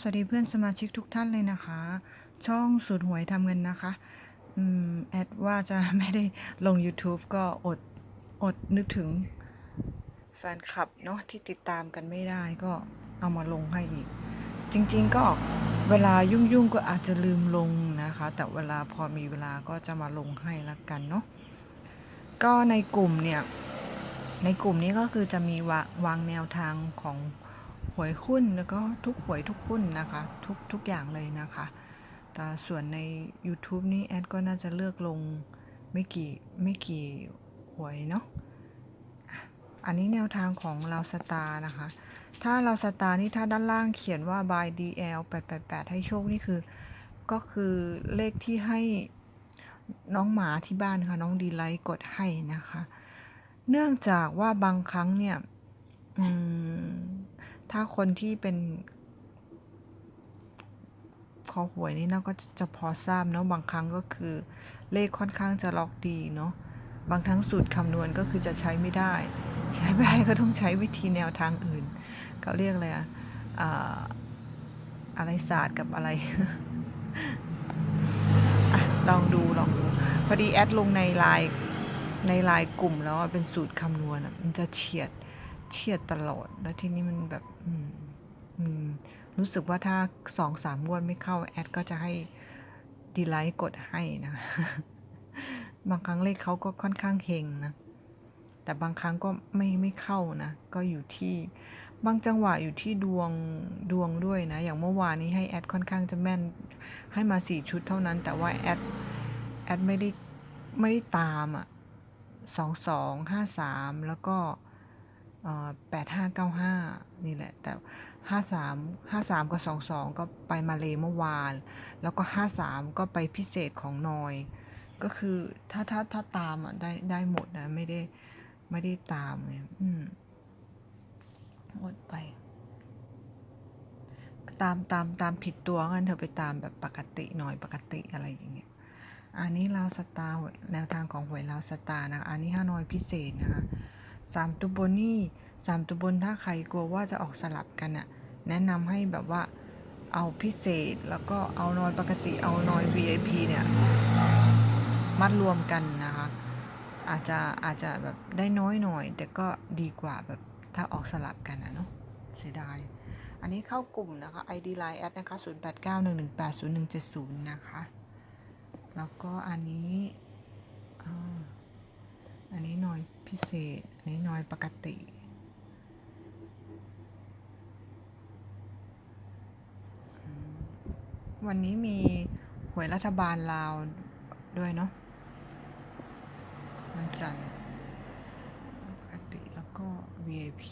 สวัสดีเพื่อนสมาชิกทุกท่านเลยนะคะ ช่องสูตรหวยทำเงินนะคะอืมแอดว่าจะไม่ได้ลง YouTube ก็อดอดนึกถึงแฟนคลับเนาะที่ติดตามกันไม่ได้ก็เอามาลงให้อีก จริงๆก็เวลายุ่งๆก็อาจจะลืมลงนะคะ แต่เวลาพอมีเวลาก็จะมาลงให้ละกันเนาะก็ในกลุ่มเนี่ย ในกลุ่มนี้ก็คือจะมีวาวางแนวทางของ หวยหุ้นแล้วก็ทุกหวยทุกหุ้นนะคะ ทุกทุกอย่างเลยนะคะ แต่ส่วนใน YouTube นี้แอดก็น่าจะเลือกลงไม่กี่ไม่กี่หวยเนาะอันนี้แนวทางของเราสตาร์นะคะ ถ้าเราสตาร์นี่ถ้าด้านล่างเขียนว่า by DL 888 ให้โชคนี่คือก็คือเลขที่ให้น้องหมาที่บ้านค่ะ น้องดีไลท์กดให้นะคะ เนื่องจากว่าบางครั้งเนี่ย อืม ถ้าคนที่เป็นคอหวยนี่เราก็จะพอทราบเนาะบางครั้งก็คือ เลขค่อนข้างจะล็อกดีเนาะบางทั้งสูตรคำนวณก็คือจะใช้ไม่ได้ ใช้ไม่ได้ก็ต้องใช้วิธีแนวทางอื่นเขาเรียกอะไรอะอะไรศาสตร์กับอะไรอะลองดูลองดูพอดีแอดลงในไลน์ในไลน์กลุ่มแล้วเป็นสูตรคำนวณมันจะเฉียด เฉียดตลอด แล้วทีนี้มันแบบอืมอืมรู้สึกว่าถ้าสองสามงวดไม่เข้า แอดก็จะให้ดีไลท์กดให้นะ บางครั้งเลขเขาก็ค่อนข้างเฮงนะ แต่บางครั้งก็ไม่ไม่เข้านะ ก็อยู่ที่บางจังหวะอยู่ที่ดวงดวงด้วยนะ อย่างเมื่อวานนี้ให้แอดค่อนข้างจะแม่น ให้มาสี่ชุดเท่านั้น แต่ว่าแอดแอดไม่ได้ไม่ได้ตามอะสองสองห้าสามแล้วก็ แปดห้าเก้าห้านี่แหละ แต่ห้าสามห้าสามกับสองสองก็ไปมาเลเมื่อวาน แล้วก็ห้าสามก็ไปพิเศษของนอย ก็คือถ้าถ้าถ้าตามอะได้ได้หมดนะไม่ได้ไม่ได้ตามไงอืมหมดไป ตามตามตามผิดตัวงั้นเธอไปตามแบบปกติหน่อยปกติอะไรอย่างเงี้ยอันนี้เราวสตาร์หวยแนวทางของหวยเราวสตาร์นะคะอันนี้ห้าน้อยพิเศษนะคะ สามตัวบนนี่สามตัวบนถ้าใครกลัวว่าจะออกสลับกันอะแนะนำให้แบบว่าเอาพิเศษแล้วก็เอานอยปกติเอานอย VIP เนี่ย มัดรวมกันนะคะ อาจจะอาจจะแบบได้น้อยหน่อย แต่ก็ดีกว่าแบบถ้าออกสลับกันนะเนาะเสียดาย อันนี้เข้ากลุ่มนะคะ ID Line แอดนะคะ 0891180170 นะคะ แล้วก็อันนี้อ่า อันนี้น้อยพิเศษ อันนี้น้อยปกติ วันนี้มีหวยรัฐบาลลาวด้วยเนาะวันจันทร์ปกติแล้วก็ VIP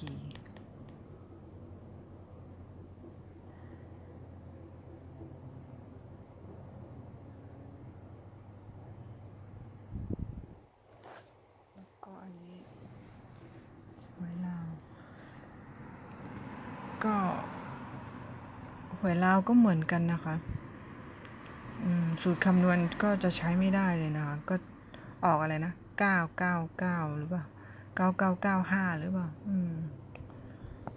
แล้วก็อันนี้หวยลาว ก็ห วยลาวก็เหมือนกันนะคะสูตรคำนวณก็จะใช้ไม่ได้เลยนะคะ ก็ออกอะไรนะเก้าเก้าเก้าหรือเปล่าเก้าเก้าเก้าห้าหรือเปล่าอืม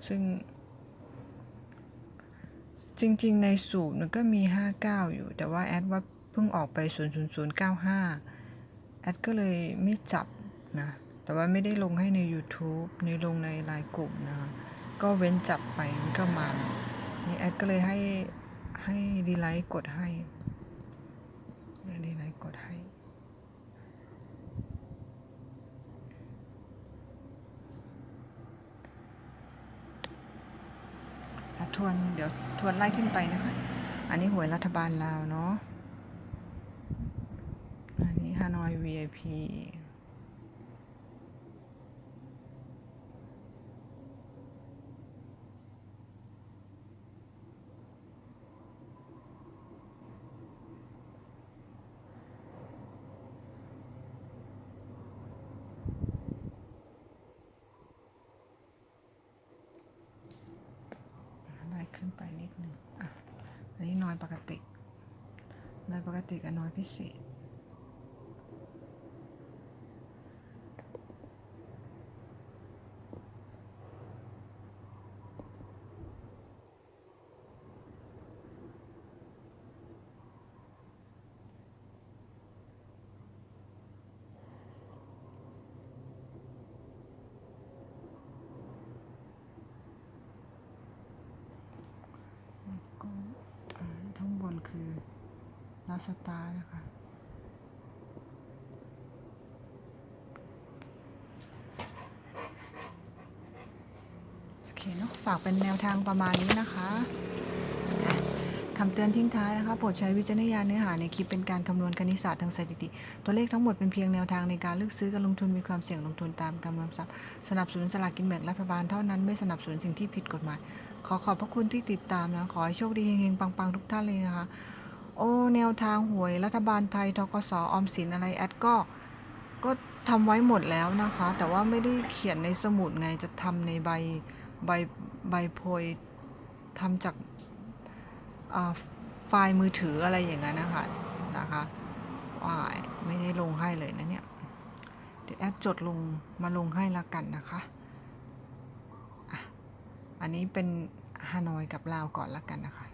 ซึ่ง จริง ๆ ในสูตรมันก็มีห้าเก้าอยู่ แต่ว่าแอดว่าเพิ่งออกไปศูนย์ศูนย์ศูนย์เก้าห้าแอดก็เลยไม่จับนะ แต่ว่าไม่ได้ลงให้ใน YouTube ในลงในไลน์กลุ่มนะคะ ก็เว้นจับไปมันก็มา นี่แอดก็เลยให้ให้ดีไลท์กดให้ดีไลท์กดให้ ทวนเดี๋ยวทวนไล่ขึ้นไปนะคะ อันนี้หวยรัฐบาลลาวเนาะ อันนี้ฮานอย VIP ไล่ ขึ้นไปนิดหนึ่งอะ อันนี้น้อยปกติ น้อยปกติกับน้อยพิเศษ มัน คือลาสตานะคะ โอเคเนาะฝากเป็นแนวทางประมาณนี้นะคะ คำเตือนทิ้งท้ายนะคะ โปรดใช้วิจารณญาณเนื้อหาในคลิปเป็นการคำนวณคณิตศาสตร์ทางสถิติ ตัวเลขทั้งหมดเป็นเพียงแนวทางในการเลือกซื้อการลงทุนมีความเสี่ยงลงทุนตามกำลังทรัพย์สนับสนุนสลากกินแบ่งรัฐบาลเท่านั้นไม่สนับสนุนสิ่งที่ผิดกฎหมาย ขอขอบพระคุณที่ติดตามนะขอให้โชคดีเฮงๆปังๆทุกท่านเลยนะคะ โอ้แนวทางหวยรัฐบาลไทยทกสออมสินอะไรแอดก็ก็ทำไว้หมดแล้วนะคะ แต่ว่าไม่ได้เขียนในสมุดไงจะทำในใบใบใบโพยทำจาก ไฟล์มือถืออะไรอย่างนั้นนะคะนะคะว่าไม่ได้ลงให้เลยนะเนี่ย เดี๋ยวแอดจดลงมาลงให้ละกันนะคะอะอันนี้เป็นฮานอยกับลาวก่อนละกันนะคะ